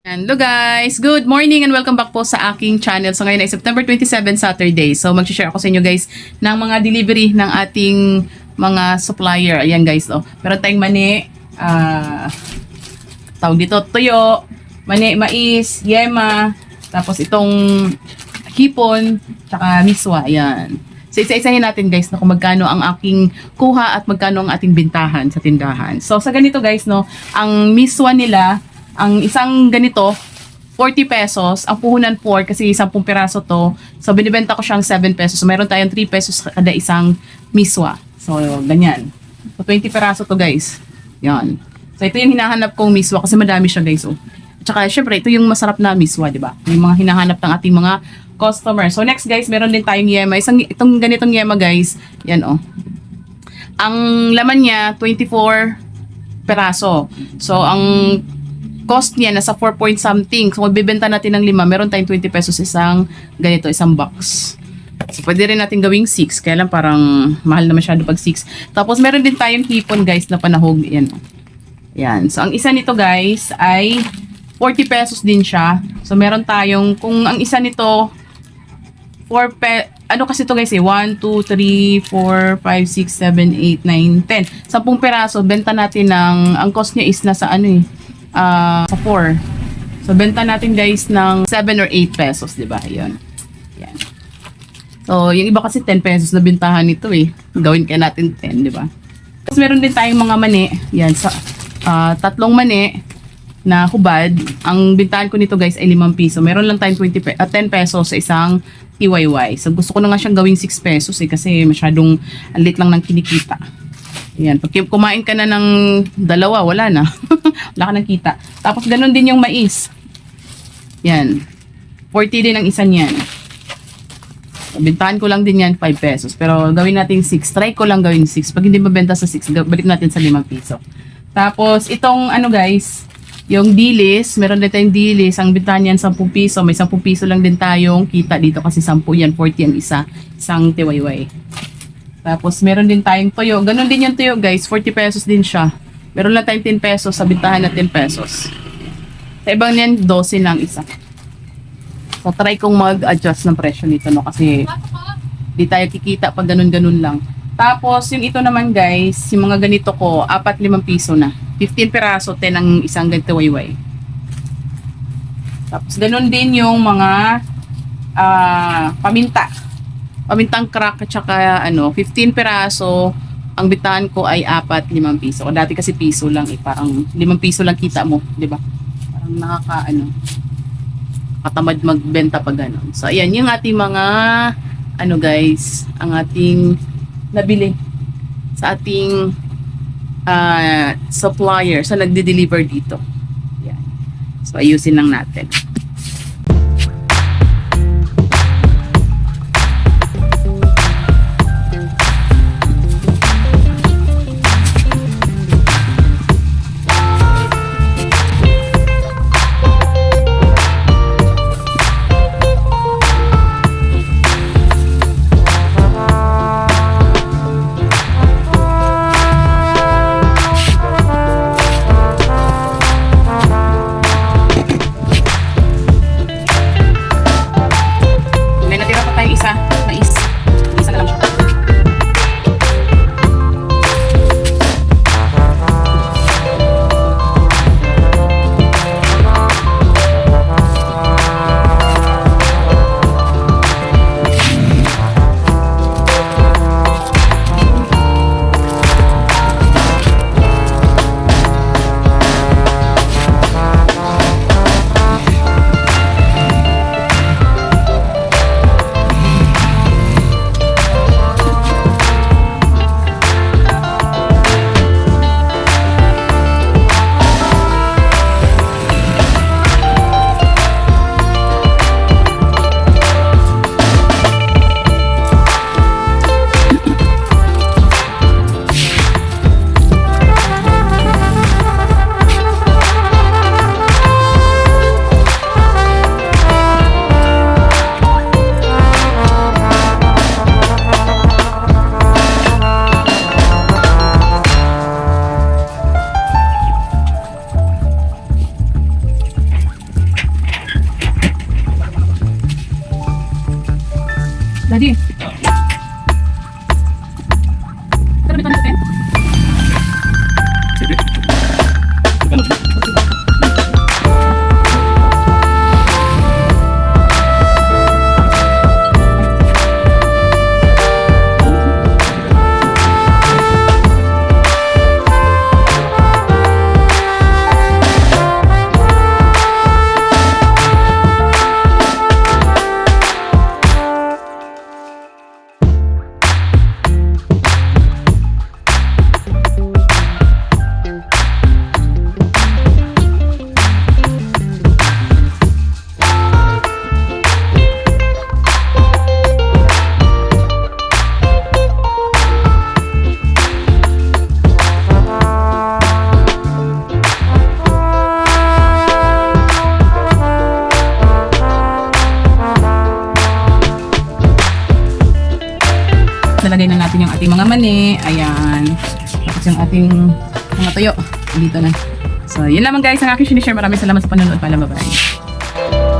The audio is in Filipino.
Hello guys! Good morning and welcome back po sa aking channel. So ngayon ay September 27 Saturday. So mag-share ako sa inyo guys ng mga delivery ng ating mga supplier. Ayan guys, oh. Meron tayong mani, ah, tawag dito, tuyo, mani, mais, yema, tapos itong hipon, tsaka miswa. Ayan. So isa-isahin natin guys na kung magkano ang aking kuha at magkano ang ating bintahan sa tindahan. So sa ganito guys no, ang miswa nila, ang isang ganito 40 pesos, ang puhunan 4 kasi 10 piraso to. So binibenta ko siyang 7 pesos. So meron tayong 3 pesos kada isang miswa. So ganyan. So 20 piraso to guys. Yan. So ito yung hinahanap kong miswa kasi madami siya guys. Oh. At saka syempre ito yung masarap na miswa, di ba? Yung mga hinahanap ng ating mga customer. So next guys, meron din tayong yema. Isang itong ganitong yema guys. Yan oh. Ang laman niya 24 peraso. So ang cost niya nasa 4 point something. So magbebenta natin ng lima, meron tayong 20 pesos isang ganito, isang box. So pwede rin natin gawing 6, kaya lang parang mahal na masyado pag 6. Tapos meron din tayong hipon guys na panahog. Yan. Yan. So ang isa nito guys ay 40 pesos din siya. So meron tayong, kung ang isa nito 4 pe ano kasi to guys eh 1, 2, 3, 4, 5, 6, 7, 8, 9, 10 10 peraso benta natin ng ang cost niya is nasa ano eh ah, sa 4 so benta natin guys ng 7 or 8 pesos di ba? Yun yan. So yung iba kasi 10 pesos na bintahan nito eh. Gawin kaya natin 10 di ba? Tapos meron din tayong mga mani. Yan sa ah, tatlong mani na hubad, ang bintahan ko nito guys ay 5 piso. Meron lang tayong 20 pe- ah, 10 pesos sa isang TYY. So gusto ko na nga siyang gawing 6 pesos eh kasi masyadong ang lit lang ng kinikita. Yan, pag kumain ka na ng dalawa, wala na. wala ka ng kita. Tapos ganun din yung mais. Yan. 40 din ang isa niyan. Bintahan ko lang din yan 5 pesos. Pero gawin natin 6. Try ko lang gawin 6. Pag hindi mabenta sa 6, ga- balik natin sa 5 piso. Tapos itong ano guys, yung dilis, meron din tayong dilis. Ang bintahan yan 10 piso. May 10 piso lang din tayong kita dito kasi 10 yan, 40 ang isa. Isang tiwayway. Tapos meron din tayong toyo. Ganon din yung toyo guys, 40 pesos din siya. Meron lang tayong 10 pesos sa bintahan na 10 pesos. Sa ibang yan, 12 lang isa. So try kong mag-adjust ng presyo nito no kasi di tayo kikita pag ganun-ganun lang. Tapos yung ito naman guys, yung mga ganito ko, 4-5 piso na. 15 peraso, 10 ang isang ganito wayway. Tapos ganun din yung mga ah, paminta. Pamintang crack at saka ano, 15 peraso. Ang bitahan ko ay 4-5 piso. O dati kasi piso lang eh, parang 5 piso lang kita mo, di ba? Parang nakaka ano, katamad magbenta pag ganun. So, ayan, yung ating mga, ano guys, ang ating nabili sa ating ah, supplier sa nagde-deliver dito. Yan. So, ayusin lang natin. Daddy. Pero ating mga mani. Ayan. Tapos yung ating mga tuyo. Dito na. So, yun lamang guys ang aking sinishare. Maraming salamat sa panonood. Paalam, bye-bye.